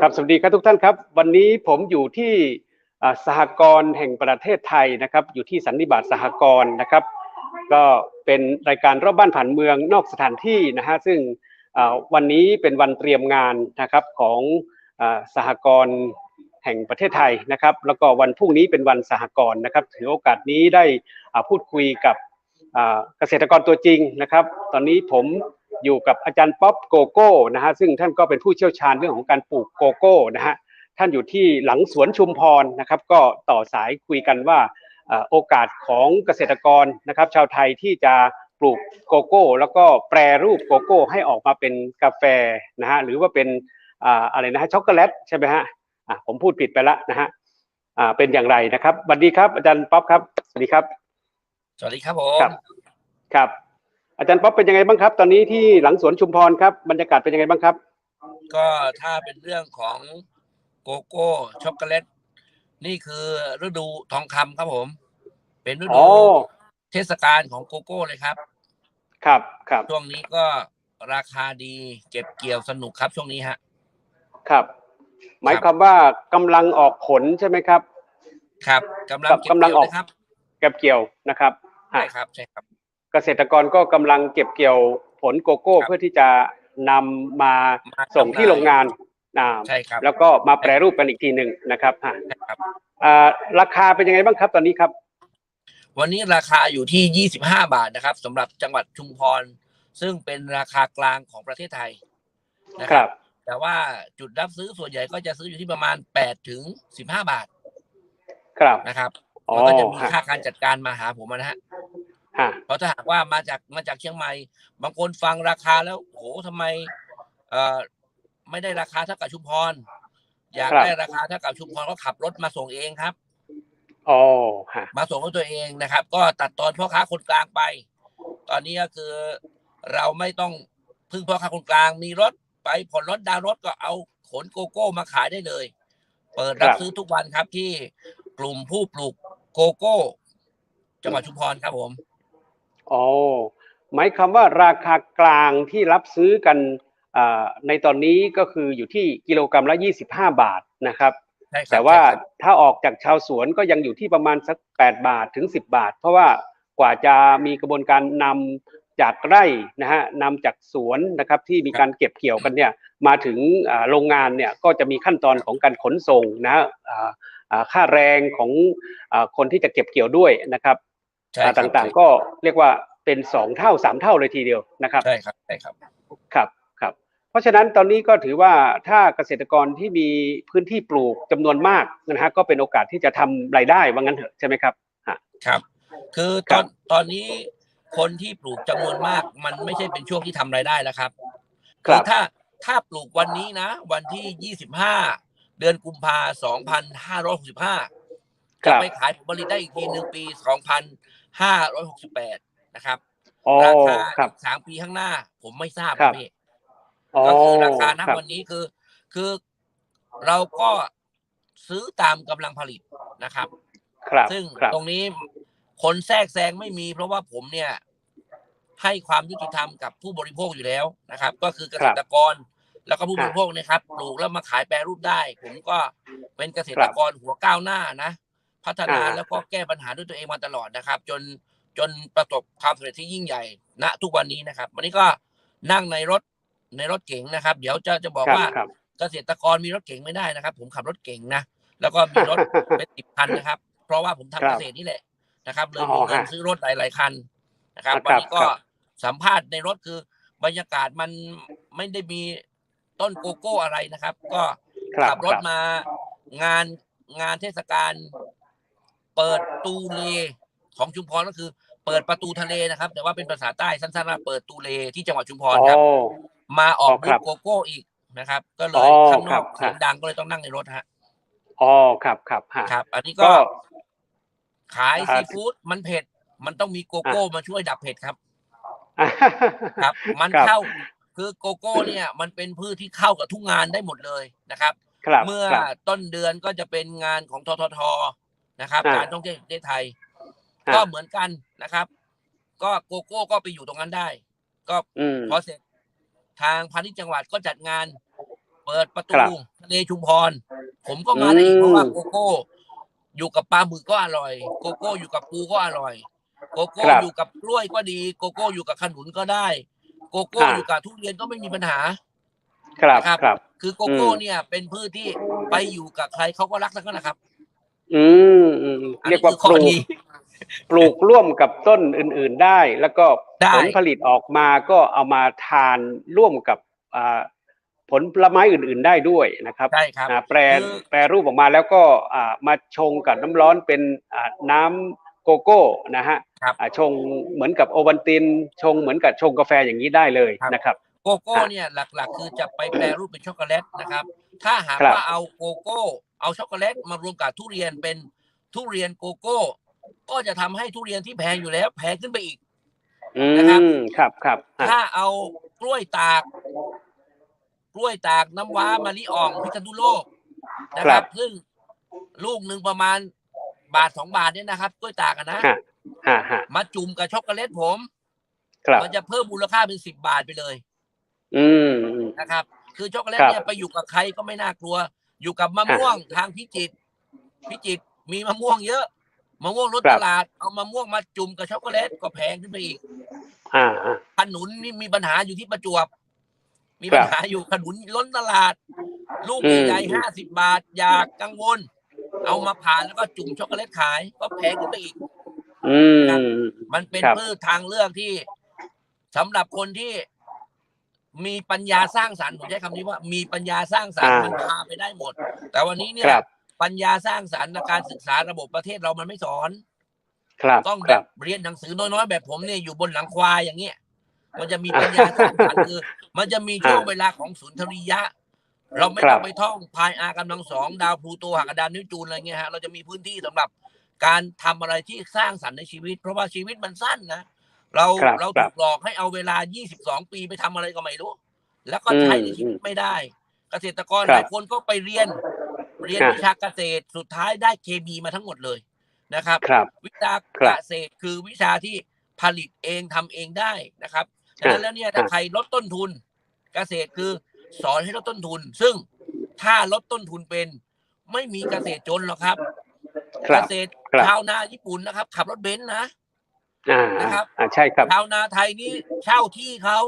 ครับสวัสดีครับทุกท่านครับ วันนี้ผมอยู่ที่สหกรณ์แห่งประเทศไทยนะครับ อยู่ที่สันนิบาตสหกรณ์นะครับ ก็เป็นรายการรอบบ้านผ่านเมืองนอกสถานที่นะฮะซึ่งวันนี้เป็นวันเตรียมงานนะครับของสหกรณ์แห่งประเทศไทยนะครับ แล้วก็วันพรุ่งนี้เป็นวันสหกรณ์นะครับ ถือโอกาสนี้ได้พูดคุยกับเกษตรกรตัวจริงนะครับ ตอนนี้ผมอยู่กับอาจารย์ป๊อปโกโก้นะฮะซึ่งท่านก็เป็นผู้เชี่ยวชาญเรื่องของการปลูกโกโก้นะฮะท่านอยู่ที่หลังสวนชุมพรนะครับ ก็ต่อสายคุยกันว่าเอ่อโอกาสของเกษตรกรนะครับ ชาวไทยที่จะปลูกโกโก้ แล้วก็แปรรูปโกโก้ ให้ออกมาเป็นกาแฟนะฮะหรือว่าเป็นอ่าอะไรนะฮะช็อกโกแลตใช่ไหมฮะอะผมพูดผิดไปละนะฮะอ่าเป็นอย่างไรนะครับสวัสดีครับอาจารย์ป๊อปครับสวัสดีครับ สวัสดีครับผมครับครับ อาจารย์ป๊อปเป็นยังไงบ้างครับ ตอนนี้ที่หลังสวนชุมพรครับบรรยากาศเป็นยังไงบ้างครับ ก็ถ้าเป็นเรื่องของโกโก้ช็อกโกแลตนี่คือฤดูทองคำครับผม เป็นฤอ๋ดูอเทศกาลของโกโก้เลยครับ ครับครับช่วงนี้ก็ราคาดีเก็บเกี่ยวสนุกครับช่วงนี้ฮะ ครับ หมายความว่ากำลังออกผลใช่ไหมครับ ครับกำลังครับเก็บกำลังเกี่ยวออกนะครับเก็บเกี่ยวนะครับ ใช่ฮะครับใช่ครับเกษตรกรก็กำลังเก็บเกี่ยวผลโกโก้ครับเพื่อที่จะนำมามาส่งที่โรงงานอ่าใช่ครับ แล้วก็มาแปรรูปกันอีกทีหนึ่งนะครับฮะใช่ครับอ่าราคาเป็นยังไงบ้างครับตอนนี้ครับ วันนี้ราคาอยู่ที่ 25 บาทนะครับสำหรับจังหวัดชุมพร ซึ่งเป็นราคากลางของประเทศไทยนะคครัรับบแต่ว่าจุดรับซื้อส่วนใหญ่ก็จะซื้ออยู่ที่ประมาณ8ถึง15 บาท ครับนะครับอ๋อมันก็จะมีฮะค่าการจัดการมาหาผมนะฮะฮะ เพราะถ้าหากว่ามาจากมาจากเชียงใหม่ บางคนฟังราคาแล้วโหทำไมเอ่อไม่ได้ราคาเท่ากับชุมพร อยากได้ราคาเท่ากับชุมพรก็ขับรถมาส่งเองครับอ๋อฮะมาส่งด้วยตัวเองนะครับ ก็ตัดตอนพ่อค้าคนกลางไป ตอนนี้ก็คือเราไม่ต้องพึ่งพ่อค้าคนกลางมีรถไปผ่อนรถดาวน์รถก็เอาขนโกโก้มาขายได้เลย เปิดรับซื้อทุกวันครับที่กลุ่มผู้ปลูกโกโก้ จังหวัดชุมพรครับผม อ๋อหมายความว่าราคากลางที่รับซื้อกันอ่าในตอนนี้ก็คืออยู่ที่กิโลกรัมละ 25 บาทนะครับใช่ครับแต่ว่าใช่ครับถ้าออกจากชาวสวนก็ยังอยู่ที่ประมาณสัก 8 บาทถึง 10 บาท เพราะว่ากว่าจะมีกระบวนการนำจากไร่นะฮะนำจากสวนนะครับที่มีการเก็บเกี่ยวกันเนี่ยมาถึงอ่าโรงงานเนี่ยก็จะมีขั้นตอนของการขนส่งนะฮะอ่าอ่าค่าแรงของอาคนที่จะเก็บเกี่ยวด้วยนะครับใช่อ่าครับ ต่างๆ ก็เรียกว่าเป็นสองเท่าสามเท่าเลยทีเดียวนะครับใช่ครับใช่ครับครับครับ เพราะฉะนั้นตอนนี้ก็ถือว่าถ้าเกษตรกรที่มีพื้นที่ปลูกจำนวนมากนะฮะก็เป็นโอกาสที่จะทำรายได้ว่างั้นเถอะใช่ไหมครับครับ คือคตรัอบนตอนนี้คนที่ปลูกจำนวนมาก มันไม่ใช่เป็นช่วงที่ทำรายได้แล้วครับครัอบถ้าถ้าปลูกวันนี้นะ วันที่ยี่สิบห้าเดือนกุมภาสองพันห้าร้อยหกสิบห้าคจะรับไปขายผลผลิตได้อีกทีหนึ่งปีสองพัน ห้าร้อยหกสิบแปดนะครับอ๋อราคาครับอีกสามปีข้างหน้า ผมไม่ทราบครับพี่อ๋อก็คือราคาณครับวันนี้คือ คือเราก็ซื้อตามกำลังผลิตนะครับ ครับ ซึ่งครับตรงนี้คนแทรกแซงไม่มี เพราะว่าผมเนี่ย ให้ความยุติธรรมกับผู้บริโภคอยู่แล้วนะครับ ก็คือเกษตรกรแล้วก็ผู้บริโภคเนะครับปลูกแล้วมาขายแปรรูปได้ ผมก็เป็นเกษตรกรหัวก้าวหน้านะ พัฒนาแล้วก็แก้ปัญหาด้วยตัวเองมาตลอดนะครับ จนจนประสบความสำเร็จที่ยิ่งใหญ่ณทุกวันนี้นะครับ วันนี้ก็นั่งในรถในรถเก๋งนะครับ เดี๋ยวจะจะบอกครับว่าครับเกษตรกรมีรถเก๋งไม่ได้นะครับ ผมขับรถเก๋งนะแล้วก็มีรถเป็นสิบคันนะครับ เพราะว่าผมครัทำบเกษตรนี่แหละนะครับเลยอ๋อมีเงินฮะซื้อรถหลายๆคันนะครับครับวันนี้ก็ครับสัมภาษณ์ในรถคือบรรยากาศมันไม่ได้มีต้นโกโก้อะไรนะครับ ก็ครับขับรถคบมางานงานเทศกาล เปิดตูเลของชุมพรก็คือ เปิดประตูทะเลนะครับ แต่ว่าเป็นภาษาใต้สั้นๆว่าเปิดตูเลที่จังหวัดชุมพรอ๋อครับ มาออกอ๋อบูครัธบโกโก้อีกนะครับ ก็เลอ๋ยอข้างนครัอบกเสียงฮะดังก็เลยต้องนั่งในรถฮะอ๋อครับครับฮะครับ อันนี้ก็ก็ขายอ่าซีฟู้ดมันเผ็ด มันต้องมีโกโก้มาช่วยดับเผ็ดครับอ่าครับ มันครับเข้าคือโกโก้เนี่ย มันเป็นพืชที่เข้ากับทุกงานได้หมดเลยนะครับครับเมื่อครับต้นเดือนก็จะเป็นงานของททท นะครับ อ่า การท่องเที่ยวแห่งประเทศไทยอ่าก็เหมือนกันนะครับ ก็โกโก้ก็ไปอยู่ตรงนั้นได้ ก็อืม พอเสร็จทางพาณิชย์จังหวัดก็จัดงาน เปิดประครัตูบเททะเลชุมพร ผมก็มาได้อีกอืม เพราะว่าโกโก้ อยู่กับปลาหมึกก็อร่อย โกโก้อยู่กับปูก็อร่อย โกโก้ครับอยู่กับกล้วยก็ดี โกโก้อยู่กับขนุนก็ได้ โกโก้อ่า อยู่กับทุเรียนก็ไม่มีปัญหา ครับนะครับครับ คือโกโก้อืม เนี่ยเป็นพืชที่ไปอยู่กับใครเขาก็รักทั้งนั้นนะครับ อืมอืมอันเรียนี้กว่าคือปข้อลูกดีปลูกร่วมกับต้นอื่น ๆได้ แล้วก็ได้ผลผลิตออกมาก็เอามาทานร่วมกับอ่าผลไม้อื่น ๆได้ด้วยนะครับใช่ครับอ่าแปรคือแปรรูปออกมาแล้วก็อ่ามาชงกับน้ำร้อนเป็นอ่าน้ำโกโก้นะฮะครับอ่าชงเหมือนกับโอวัลติน ชงเหมือนกับชงกาแฟอย่างนี้ได้เลยครับนะครับโกโก้เนี่ยหลักๆ คือจะไปแปรรูปเป็นช็อกโกแลตนะครับ ถ้าหากครับว่าเอาโกโก้ เอาช็อกโกแลตมารวมกับทุเรียนเป็นทุเรียนโกโก้ ก็จะทำให้ทุเรียนที่แพงอยู่แล้วแพงขึ้นไปอีกอืนะครับมครับครับอะถ้าเอากล้วยตาก กล้วยตากน้ำว้ามะลิอ่องพิษณุโลกนะครับ ซึ่งลูกหนึ่งประมาณบาทสองบาทเนี่ยนะครับ กล้วยตากอะนะฮะฮะฮะมาจุ่มกับช็อกโกแลตผมครับมันจะเพิ่มมูลค่าเป็นสิบบาทไปเลย อืมอืมนะครับ คือช็อกโกแลตครับเนี่ยไปอยู่กับใครก็ไม่น่ากลัว อยู่กับมะม่วงทางพิจิตรพิจิตรมีมะม่วงเยอะมะม่วงลดครัตบลาดเอามะม่วงมาจุ่มกับช็อกโกแลตก็แพงขึ้นไปอีกอ่าอ่าขนุนนี่มีปัญหาอยู่ที่ประจวบ มีครับปัญหาอยู่ขนุนล้นตลาด ลูกอืมใหญ่ห้าสิบบาท อยากกังวล เอามาผ่านแล้วก็จุ่มช็อกโกแลตขาย ก็แพงขึ้นไปอีกอืมครับมันเป็นครับพืชทางเลือกที่สำหรับคนที่ มีปัญญาสร้างสรรค์ผมใช้คำนี้ว่ามีปัญญาสร้างสรรค์อ่ามัมันพาไปได้หมด แต่วันนี้เนี่คยรับปัญญาสร้างสรรค์และการศึกษาระบบประเทศเรามันไม่สอนครับต้องคแบรับบเรียนหนังสือน้อยๆแบบผมเนี่ยอยู่บนหลังควายอย่างเงี้ยมันจะมีปัญญาสร้างสรรค์คือมันจะมีช่วงอ่าเวลาของสุนทรียะ เราไม่ครัต้อบงไปท่องพายอากำลังสองดาวพลูโตหักดาวนิวจูนอะไรเงี้ยฮะเราจะมีพื้นที่สำหรับการทำอะไรที่สร้างสรรค์ในชีวิต เพราะว่าชีวิตมันสั้นนะ เราครับเราครัถูบกหลอกให้เอาเวลา 22 ปีไปทำอะไรก็ไม่รู้ แล้วก็ใช้อืมในชีวิตไม่ได้ เกษตรกรครับหลายคนก็ไปเรียน เรียนครับวิชาเกษตรสุดท้ายได้เคมีมาทั้งหมดเลยนะครับครับวิชาครัเกบษตรคือวิชาที่ผลิตเองทำเองได้นะครับฉะนั้นแล้วเนี่ยถ้าอะใครลดต้นทุน เกษตรคือสอนให้ลดต้นทุน ซึ่งถ้าลดต้นทุนเป็น ไม่มีเกษตรจนหรอกครับครัเกบษตรครับชาวนาญี่ปุ่นนะครับ ขับรถเบนซ์นะอ่า นะครับอ่าใช่ครับชาวนาไทยนี่เช่าที่เขา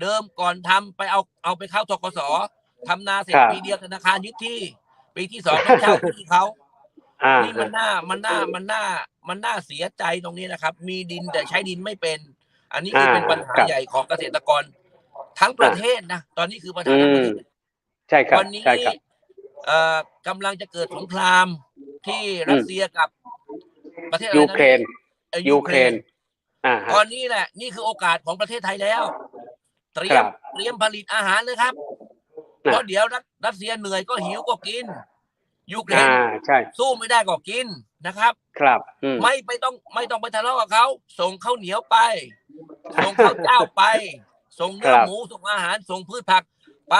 เดิมก่อนทำไปเอาเอาไปเข้าทกสทำนาเสร็จครับปีเดียวธนาคารยึดที่ปีที่สองต้องเช่าที่เขาอ่านี่มันน่ามันน่ามันน่ามันน่าเสียใจตรงนี้นะครับ มีดินแต่ใช้ดินไม่เป็น อันนี้คือเป็นปัญหาใหญ่ของเกษตรกร ทั้งประเทศนะตอนนี้คือปัญหาอืทั้งประมเทศใช่ครับวันนี้ใช่ครับเอ่อกำลังจะเกิดสงครามที่รัสเซียกับประเทศอะไรยูนะเครนเอ่อยูเครนอ่าฮะ ตอนนี้แหละนี่คือโอกาสของประเทศไทยแล้ว เตรียครัมบเตรียมผลิตอาหารเลยครับนะเพราะเดี๋ยวรัสรัสเซียเหนื่อยก็หิวก็กินยูเครนอ่าใช่สู้ไม่ได้ก็กินนะครับ ครับอืมไม่ไปต้องไม่ต้องไปทะเลาะกับเขาส่งข้าวเหนียวไป ส่งข้าวเจ้าไป ส่งเนื้อครับหมูส่งอาหารส่งพืชผักไป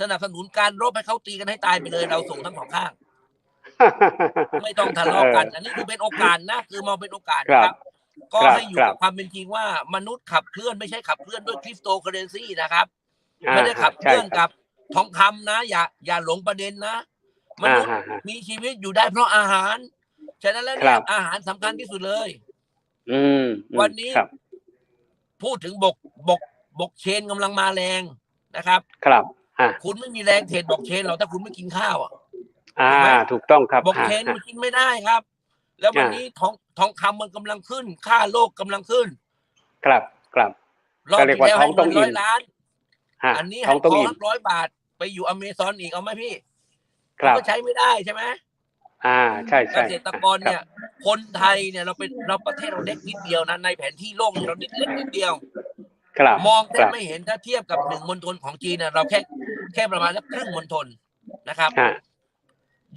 สนับสนุนการรบให้เขาตีกันให้ตายไปเลยเราส่งทั้งสองข้าง ไม่ต้องทะเลาะกัน อันนี้คือเป็นโอกาสนะ คือมองเป็นโอกาสนะครับ ก็ครับให้อยู่ครับกับความเป็นจริงว่ามนุษย์ขับเคลื่อนไม่ใช่ขับเคลื่อนด้วยคริปโตเคอเรนซีนะครับอ่าไม่ได้ขับเคใช่ลื่อนครักับทองคำนะ อย่าอย่าหลงประเด็นนะมอ่านุษย์ฮะฮะมีชีวิตอยู่ได้เพราะอาหาร ฉะนั้นแล้วคเนี่รัยบอาหารสำคัญที่สุดเลย อืมอืมวันนี้ครับพูดถึงบกบกบกเชนกำลังมาแรงนะครับ ครับอ่าคุณไม่มีแรงเทรดบกเชนหรอกถ้าคุณไม่กินข้าวอะอ่า ถูกไหมถูกต้องครับบกอ่าเชนอ่ามันกินไม่ได้ครับ แล้ววันอ่านี้นี้ทองทองคำมันกำลังขึ้น ค่าโลกกำลังขึ้น ครับครับรอบก็เรียกที่ว่าแล้วท้องต้องให้เงินร้อยอิ่มล้านฮะอันนี้ท้ให้องทต้ององอิ่มร้อยบาท ไปอยู่อเมซอนอีกเอาไหมพี่ครับก็ใช้ไม่ได้ใช่ไหมอ่าใช่เกใช่ษตรกรเนี่ย คนไทยเนี่ยเราเป็นเราประเทศเราเล็กนิดเดียวนะในแผนที่โลกเนี่ยเรานิดเล็กนิดเดียวครับมองแทครับบไม่เห็นถ้าเทียบกับหนึ่งมณฑลของจีนเนี่ยเราแค่แค่ประมาณสักครึ่งมณฑลนะครับฮะ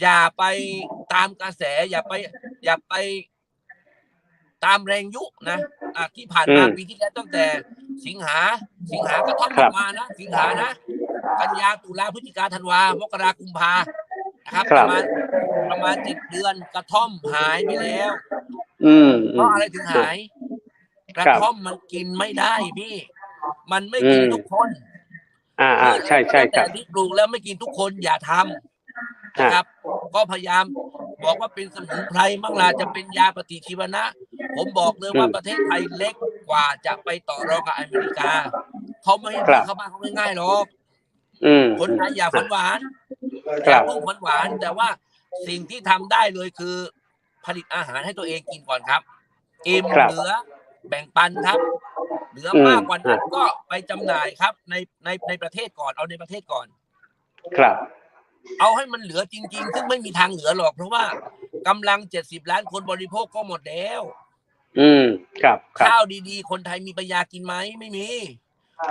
อย่าไปตามกระแส อย่าไป อย่าไปตามแรงยุนะอะที่ผ่านมาปีที่แล้วตั้งแต่ สิงหา สิงหาก็ท่องออกมานะ สิงหานะกันยาตุลาพฤศจิกาธันวามกรากุมภานะครับคปรับ ระมาณประมาณเจ็ดเดือนกระท่อมหายไปแล้ว อืมเพราะอะไรถึงหาย กระครับท่อมมันกินไม่ได้พี่ มันไม่กินอืม ทุกคนคอ่าอ่าใช่ใช่คแต่รับที่ปลูกแล้วไม่กินทุกคนอย่าทำนะครับ ก็พยายามบอกว่าเป็นสมุนไพรมั่งล่ะจะเป็นยาปฏิชีวนะ ผมบอกเลยว่าอืมประเทศไทยเล็กกว่าจะไปต่อรองกับอเมริกาเขาไม่ให้ครับเข้าบ้านเขาง่ายๆหรอกอืมคนไทยอย่าฝันหวานคอรัย่าบเพิ่งฝันหวาน แต่ว่าสิ่งที่ทำได้เลยคือ ผลิตอาหารให้ตัวเองกินก่อนครับอิ่มครับเหลือแบ่งปันครับเหลืออืมมากกว่านั้นก็ไปจำหน่ายครับ ในในในประเทศก่อนเอาในประเทศก่อน ครับ เอาให้มันเหลือจริง ๆ ซึ่งไม่มีทางเหลือหรอก เพราะว่ากำลังเจ็ดสิบล้านคนบริโภคก็หมดแล้ว อืม ครับครับข้าวดีๆ คนไทยมีปัญญากินไหมไม่มี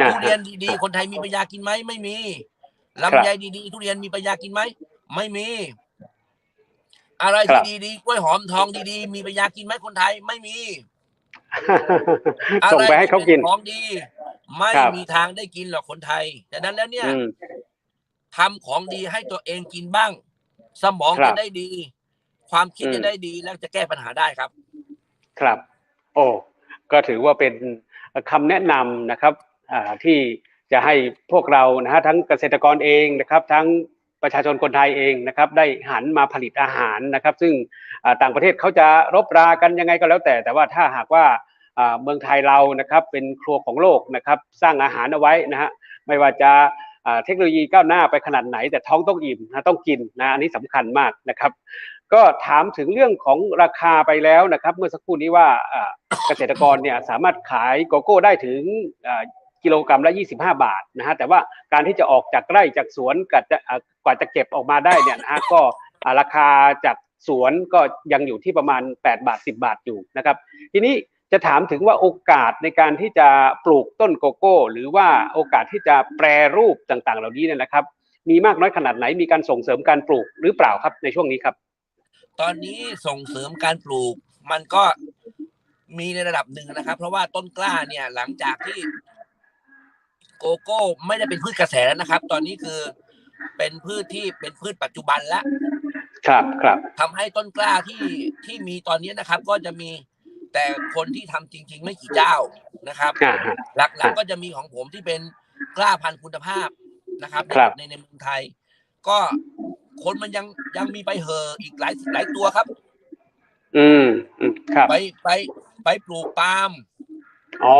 อ่าทุเรียนดีๆ คนไทยมีปัญญากินไหมไม่มีลำไยดีๆทุเรียนมีปัญญากินไหมไม่มี อะไรครัที่บดีๆกล้วยหอมทองดีๆ มีปัญญากินไหมคนไทยไม่มีอะส่งไรไปให้เขากินที่ป็ของดี ไม่ครับมีทางได้กินหรอกคนไทยดังนั้นแล้วเนี่ยอืม ทำของดีให้ตัวเองกินบ้าง สมองครัจะบได้ดี ความคิดอืมจะได้ดีแล้วจะแก้ปัญหาได้ครับ ครับ โอ้ก็ถือว่าเป็นคำแนะนำนะครับอ่าที่จะให้พวกเรานะฮะทั้งเกษตรกรเองนะครับ ทั้งประชาชนคนไทยเองนะครับได้หันมาผลิตอาหารนะครับ ซึ่งอ่าต่างประเทศเขาจะรบรากันยังไงก็แล้วแต่ แต่ว่าถ้าหากว่าอ่าเมืองไทยเรานะครับเป็นครัวของโลกนะครับ สร้างอาหารเอาไว้นะฮะไม่ว่าจะอ่า เทคโนโลยีก้าวหน้าไปขนาดไหน แต่ท้องต้องอิ่มนะต้องกินนะอันนี้สำคัญมากนะครับ ก็ถามถึงเรื่องของราคาไปแล้วนะครับ เมื่อสักครู่นี้ว่าเกษตรกรเนี่ยสามารถขายโกโก้ได้ถึงกิโลกรรัมละ 25 บาทนะฮะแต่ว่าการที่จะออกจากไร่จากสวนกว่าจะอ่ากว่าจะเก็บออกมาได้เนี่ยนะฮะก็ราคาจากสวนก็ยังอยู่ที่ประมาณ 8 บาท 10 บาทอยู่นะครับ ทีนี้ จะถามถึงว่าโอกาสในการที่จะปลูกต้นโกโก้ หรือว่าโอกาสที่จะแปรรูปต่างๆ เหล่านี้เนี่ยนะครับ มีมากน้อยขนาดไหนมีการส่งเสริมการปลูกหรือเปล่าครับในช่วงนี้ครับ ตอนนี้ส่งเสริมการปลูกมันก็มีในระดับหนึ่งนะครับ เพราะว่าต้นกล้าเนี่ยหลังจากที่โกโก้ไม่ได้เป็นพืชกระแสแล้วนะครับ ตอนนี้คือเป็นพืชที่เป็นพืชปัจจุบันแล้วครับครับทำให้ต้นกล้าที่ที่มีตอนนี้นะครับ ก็จะมี แต่คนที่ทำจริง ๆ ไม่กี่เจ้านะครับอ่าฮะหลักๆก็จะมีของผมที่เป็นกล้าพันธุ์คุณภาพนะครับครับในในเมืองไทย ก็คนมันยังยังมีไปเหอะอีกหลายหลายตัวครับอืมอืมครับไปไปไปปลูกปาล์มอ๋อ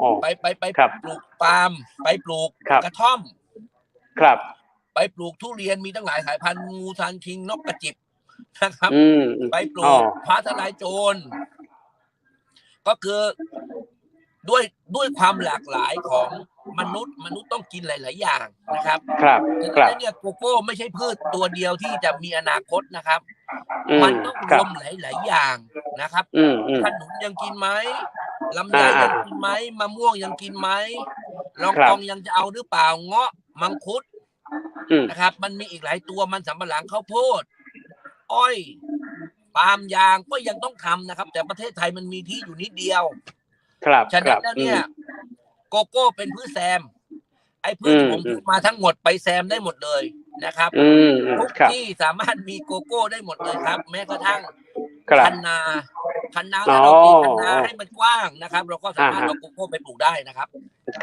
อ๋อไปไปไปครับปลูกปาล์มไปปลูกครับกระท่อม ครับ ไปปลูกทุเรียนมีตั้งหลายสายพันธุ์งูซานคิงนกกระจิบนะครับอืมอืมไปปลูอ๋อกฟ้าทลายโจร ก็คือด้วยด้วยความหลากหลายของมนุษย์ มนุษย์ต้องกินหลาย ๆ อย่างนะครับครับฉะครับนั้นเนี่ยโกโก้ไม่ใช่พืชตัวเดียวที่จะมีอนาคตนะครับ อืมันมต้องครรับวมหลาย ๆ อย่างนะครับอืมอืม ขนุนยังกินไหมลำไยอ่ายังกินไหมมะม่วงยังกินไหมลองครับ กองยังจะเอาหรือเปล่าเงาะมังคุดอืมนะครับ มันมีอีกหลายตัวมันสำปะหลังข้าวโพด อ้อย ปาล์มยางก็ยังต้องทำนะครับ แต่ประเทศไทยมันมีที่อยู่นิดเดียว ครับฉะคนั้รันบแล้วอืเนี่ยมโกโก้เป็นพืชแซม ไอ้พืชที่อืมผมพูดมาทั้งหมดไปแซมได้หมดเลยนะครับอืมอืมทุกครับที่สามารถมีโกโก้ได้หมดเลยครับ แม้กระทั่งครับคันนาคันนาอ๋อถ้าเราตีคันนาให้มันกว้างนะครับ เราก็สามารถอ่าฮะเอาโกโก้ไปปลูกได้นะครับ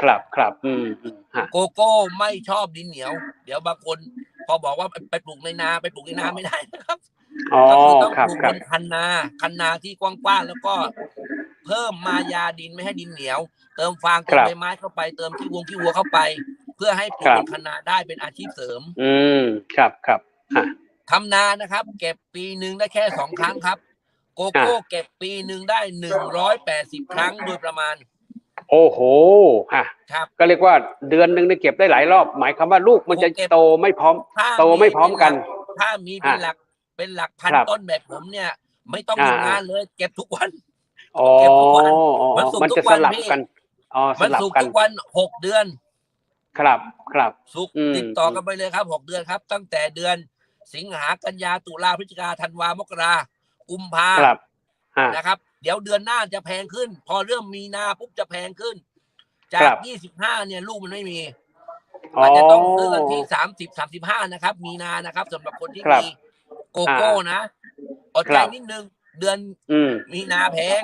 ครับครับอืมอืมฮะโกโก้ไม่ชอบดินเหนียว เดี๋ยวบางคนพอบอกว่าไปไปปลูกในนาไปปลูกในนาไม่ได้นะครับ อ๋อก็คือต้องครัปบลูกครับ บนคันนาคันนาที่กว้างๆแล้วก็ เพิ่มมายาดินไม่ให้ดินเหนียว เติมฟางเติมใบไม้เข้าไปเติมขี้วงขี้วัวเข้าไป เพื่อให้ปลูกบนคันนาได้เป็นอาชีพเสริมอืมครับครับฮะทำนานะครับ เก็บปีหนึ่งได้แค่สองครั้งครับ โกโก้เก็บปีหนึ่งได้หนึ่งร้อยแปดสิบครั้งโดยประมาณโอ้โหฮะครับ ก็เรียกว่าเดือนหนึ่งเนี่ยเก็บได้หลายรอบ หมายความว่าลูกมันจะเก็บโตไม่พร้อม ถ้าโตไม่พร้อมกันถ้ามีเป็นอะหลัก เป็นหลักพันครับ ต้นแบบผมเนี่ย ไม่ต้องอ่าทำงานเลย เก็บทุกวัน อ๋อเก็บทุกวันอ๋อมันสุกมันทุจะกสวันลับพี่ กันอ๋อสมันลับสุกกันทุกวันหกเดือน ครับครับ สุกอืม ติดต่อกันไปเลยครับหกเดือนครับ ตั้งแต่เดือนสิงหากันยาตุลาพฤศจิกาธันวามกรากุมภาครับฮะนะครับ เดี๋ยวเดือนหน้าจะแพงขึ้น พอเริ่มมีนาปุ๊บจะแพงขึ้น จาคกรับยี่สิบห้าเนี่ยลูกมันไม่มี อ๋อ อาจจะต้องซื้อกันที่สามสิบสามสิบห้านะครับ มีนานะครับสำหรับคนที่ครับ มี โกโก้นะอดคใจรับนิดนึง เดือนอืมมีนาแพง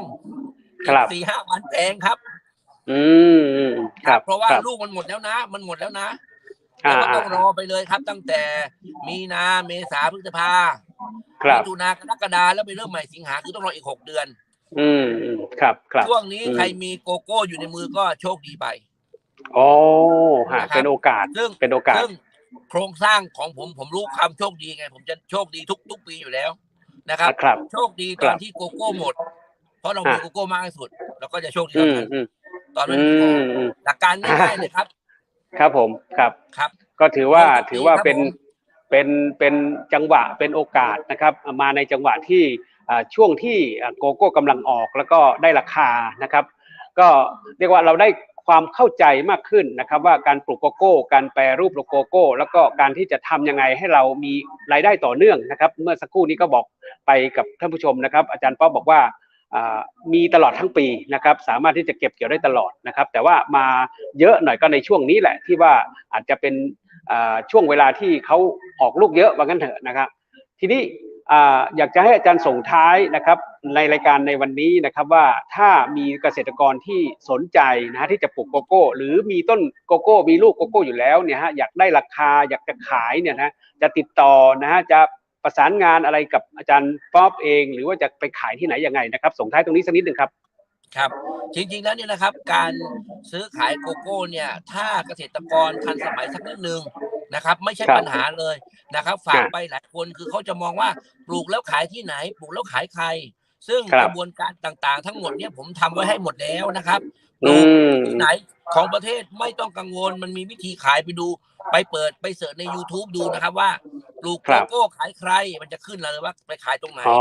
ครับสี่ห้าวันแพงครับ อืมอืมครับ เพราะว่าคบลูกมันหมดแล้วนะ มันหมดแล้วนะแล้วก็อ่าต้องรอไปเลยครับตั้งแต่มีนาเมษาพฤษภาครับมิถุนากรกฎาแล้วไปเริ่มใหม่สิงหาคือต้องรออีกหกเดือน อืมอืมครับ ครับช่วงนี้อืมใครมีโกโก้อยู่ในมือก็โชคดีไปโอ้ฮะนะครับเป็นโอกาสซึ่งเป็นโอกาสซึ่ง โครงสร้างของผมผมรู้ความโชคดีไง ผมจะโชคดีทุกทุกปีอยู่แล้วนะครับ ครับโชคดีคตรัอนบที่โกโก้หมด เพราะเรามีอะโกโก้มากที่สุดเราก็จะโชคดีอืเท่ามนั้นอืมตอนอืนั้นมีพอมอืมหลักการง่ายๆเลยครับ ครับผมครับครับ ก็ถือว่าโชคดีถือว่าครับเป็นผมเป็นเป็นจังหวะเป็นโอกาสนะครับ มาในจังหวะที่อ่าช่วงที่อ่าโกโก้กำลังออกแล้วก็ได้ราคานะครับ ก็เรียกว่าเราได้ ความเข้าใจมากขึ้นนะครับ ว่าการปลูกโกโก้ การแปรรูปโกโก้ แล้วก็การที่จะทำยังไงให้เรามีรายได้ต่อเนื่องนะครับ เมื่อสักครู่นี้ก็บอกไปกับท่านผู้ชมนะครับ อาจารย์ป๊อบบอกว่ามีตลอดทั้งปีนะครับ สามารถที่จะเก็บเกี่ยวได้ตลอดนะครับ แต่ว่ามาเยอะหน่อยก็ในช่วงนี้แหละที่ว่าอาจจะเป็นช่วงเวลาที่เขาออกลูกเยอะว่างั้นเถอะนะครับ ทีนี้ อยากจะให้อาจารย์ส่งท้ายนะครับในรายการในวันนี้นะครับว่าถ้ามีเกษตรกรที่สนใจนะฮะที่จะปลูกโกโก้ หรือมีต้นโกโก้ มีลูกโกโก้อยู่แล้วเนี่ยฮะอยากได้ราคาอยากจะขายเนี่ยนะจะติดต่อนะฮะจะประสานงานอะไรกับอาจารย์ป๊อบเอง หรือว่าจะไปขายที่ไหนยังไงนะครับส่งท้ายตรงนี้สักนิดหนึ่งครับครับจริงๆแล้วเนี่ยนะครับการซื้อขายโกโก้เนี่ยถ้าเกษตรกรทันสมัยสักนิดนึง นะครับ ไม่ใช่ครับปัญหาเลยนะครับ ฝากไปหลายคนคือเขาจะมองว่าปลูกแล้วขายที่ไหน ปลูกแล้วขายใคร ซึ่งครักบระบวนการต่างๆ ทั้งหมดเนี่ยผมทำไว้ให้หมดแล้วนะครับปอืลูกมที่ไหนของประเทศไม่ต้องกังวลมันมีวิธีขายไปดู ไปเปิดไปเสิร์ชใน YouTube ดูนะครับว่าปลูกครัโกบโก้ขายใคร มันจะขึ้นเลยว่าไปขายตรงไหนอ๋อ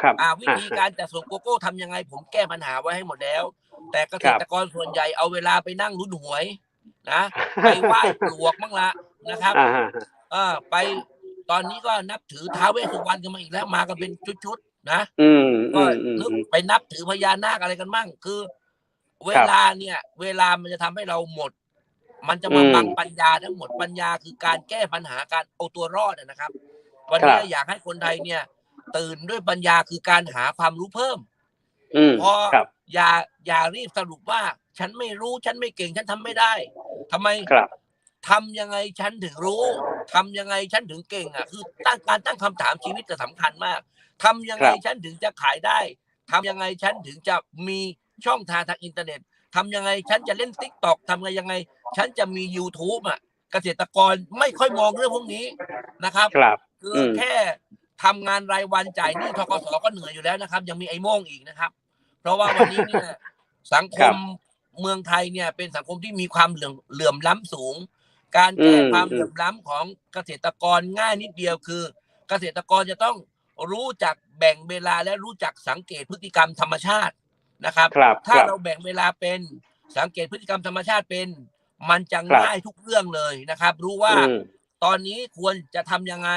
ครับอ่าวิธีการจัดส่งโกโก้ทำยังไง ผมแก้ปัญหาไว้ให้หมดแล้ว แต่เกษตรกรส่วนใหญ่เอาเวลาไปนั่งรุ่นหวยนะไปไหว้ปลวกบ้างละ นะครับอ่าฮะเออไปตอนนี้ก็นับถือท้าวเวสสุวรรณกันมาอีกแล้วมากันเป็นชุดๆนะอืมก็อืมอืมนึกอืมไปนับถือพญานาคอะไรกันมั่งคือ เวลาเนี่ย เวลามันจะทำให้เราหมด มันจะมาอืมบังปัญญาทั้งหมดปัญญาคือการแก้ปัญหาการเอาตัวรอดอะนะครับ วันนี้ครับอยากให้คนไทยเนี่ย ตื่นด้วยปัญญาคือการหาความรู้เพิ่มอืมพอครับอย่าอย่ารีบสรุปว่า ฉันไม่รู้ฉันไม่เก่งฉันทำไม่ได้ทำไมครับ ทำยังไงฉันถึงรู้ทำยังไงฉันถึงเก่งอะคือตั้งการตั้งคำถามชีวิตจะสำคัญมากทำยังไงครับฉันถึงจะขายได้ทำยังไงฉันถึงจะมีช่องทางทางอินเทอร์เน็ตทำยังไงฉันจะเล่นติ๊กต็อกทำไงยังไง ฉันจะมี YouTube อะเกษตรกรไม่ค่อยมองเรื่องพวกนี้นะครับครับคืออมแค่ทำงานรายวันจ่ายหนี้ทกสก็เหนื่อยอยู่แล้วนะครับ ยังมีไอ้โม่งอีกนะครับ เพราะว่าวันนี้เนี่ยสังคครัมบเมืองไทยเนี่ยเป็นสังคมที่มีความเหลื่อมเหลื่อมล้ำสูง การแก้อืมความอืมเหลื่อมล้ำของเกษตรกรง่ายนิดเดียวคือ เกษตรกรจะต้องรู้จักแบ่งเวลาและรู้จักสังเกตพฤติกรรมธรรมชาตินะครับครับถ้าครับเราแบ่งเวลาเป็นสังเกตพฤติกรรมธรรมชาติเป็น มันจะครับง่ายทุกเรื่องเลยนะครับ รู้ว่าอืมตอนนี้ควรจะทำยังไง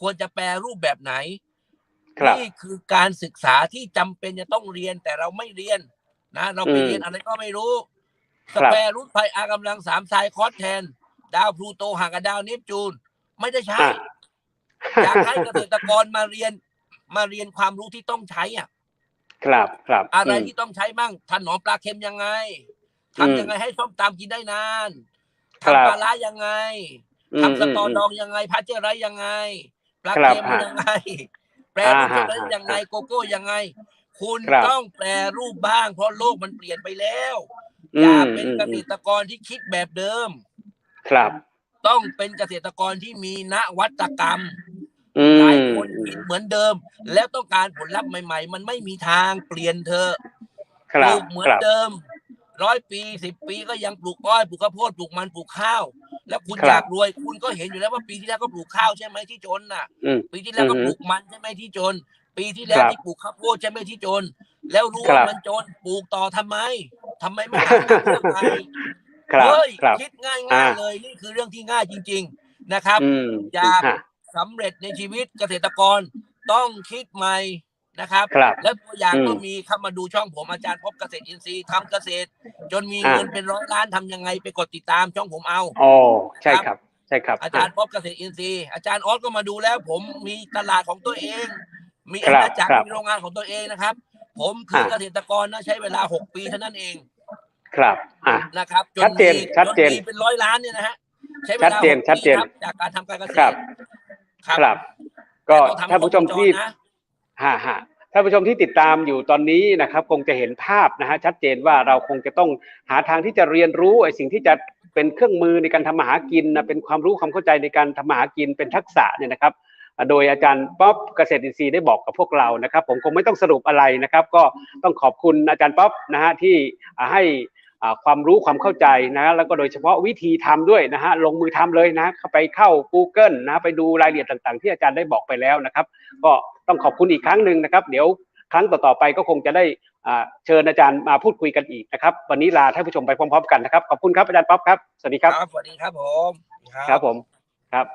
ควรจะแปลรูปแบบไหนครับนี่คือการศึกษาที่จำเป็นจะต้องเรียนแต่เราไม่เรียนนะ เราไปอืมเรียนอะไรก็ไม่รู้คสรับแปรรูทไพอากำลังสามไซคอสแทน ดาวพลูโตห่างกับดาวเนปจูน ไม่ได้ใช้อะอยากให้เกษตรกรมาเรียนมาเรียนความรู้ที่ต้องใช้อะ ครับครับอะไรอืมที่ต้องใช้มั่งถนอมปลาเค็มยังไงอืมทำยังไงให้ส้มตำกินได้นานครับทำปลาร้ายังไงอืมทำสตอมดองยังไงพัชเจอร์ไรซ์ยังไงปลาครับเค็มฮะยังไง แปรรูปอ่าช็อกโกแลตฮะยังไงโกโก้ยังไง คุณครับต้องแปรรูปบ้างเพราะโลกมันเปลี่ยนไปแล้วอือย่ามเป็นอืมเกษตรกรที่คิดแบบเดิม ครับ ต้องเป็นเกษตรกรที่มีนวัตกรรมอืหลายมคนคิดเหมือนเดิม แล้วต้องการผลลัพธ์ใหม่ ๆ มันไม่มีทางเปลี่ยนเธอะคปรัลูบกเหมือคนรับเดิมร้อยปีสิบปีก็ยังปลูกอ้อยปลูกข้าวโพดปลูกมันปลูกข้าว แล้วคุณครับอยากรวยคุณก็เห็นอยู่แล้วว่าปีที่แล้วก็ปลูกข้าวใช่ไหมที่จนน่ะอืมปีที่แล้วก็อือฮึปลูกมันใช่ไหมที่จน ปีที่แล้วครับที่ปลูกข้าวโพดใช่ไหมที่จน แล้วรู้ครัว่าบมันจนปลูกต่อทำไมทำไมไม่ทำเรื่องใหม่ ครับเฮ้ยครับคิดง่ายอ่าๆเลยนี่คือเรื่องที่ง่ายจริง ๆนะครับอืมอยากฮะสำเร็จในชีวิตเกษตรกรต้องคิดใหม่นะครับครับแล้วตัวอย่างอืมก็มีเข้ามาดูช่องผมอาจารย์พบเกษตรอินทรีย์ทำเกษตร จนมีอ่าเงินเป็นร้อยล้านทำยังไงไปกดติดตามช่องผมเอาอ๋อใช่ครับใช่ครับอาจารย์พบเกษตรอินทรีย์อาจารย์ออสก็มาดูแล้ว ผมมีตลาดของตัวเอง มีครัอาบณาจักรครับมีโรงงานของตัวเองนะครับ ผมคืออ่าเกษตรกรนะใช้เวลาหกปีเท่านั้นเอง ครับ อะ นะครับชัดเจนมีชัดเจน มีเป็นร้อยล้านเนี่ยนะฮะใช้เวชัดลาเจนหกชัดเจนปีครับจากการทำการเกษครัตบรครับ ครับ ก็แต่ต้องทำท่านผู้ชมครบวงจรที่นะฮะฮะท่านผู้ชมที่ติดตามอยู่ตอนนี้นะครับ คงจะเห็นภาพนะฮะชัดเจนว่าเราคงจะต้องหาทางที่จะเรียนรู้ไอ้สิ่งที่จะเป็นเครื่องมือในการทำมาหากินนะเป็นความรู้ความเข้าใจในการทำมาหากินเป็นทักษะเนี่ยนะครับอ่าโดยอาจารย์ป๊อปเกษตรอินทรีย์ได้บอกกับพวกเรานะครับ ผมคงไม่ต้องสรุปอะไรนะครับ ก็ต้องขอบคุณอาจารย์ป๊อปนะฮะที่อ่าให้อ่า ความรู้ความเข้าใจนะฮะแล้วก็โดยเฉพาะวิธีทำด้วยนะฮะลงมือทำเลยนะฮะเข้าไปเข้า Google นะฮะไปดูรายละเอียดต่าง ๆ ที่อาจารย์ได้บอกไปแล้วนะครับ ก็ต้องขอบคุณอีกครั้งหนึ่งนะครับ เดี๋ยวครั้งต่อๆไปก็คงจะได้อ่าเชิญอาจารย์มาพูดคุยกันอีกนะครับ วันนี้ลาท่านผู้ชมไปพร้อม ๆ กันนะครับขอบคุณครับอาจารย์ป๊อปครับสวัสดีครับครับสวัสดีครับผมครับผมครับ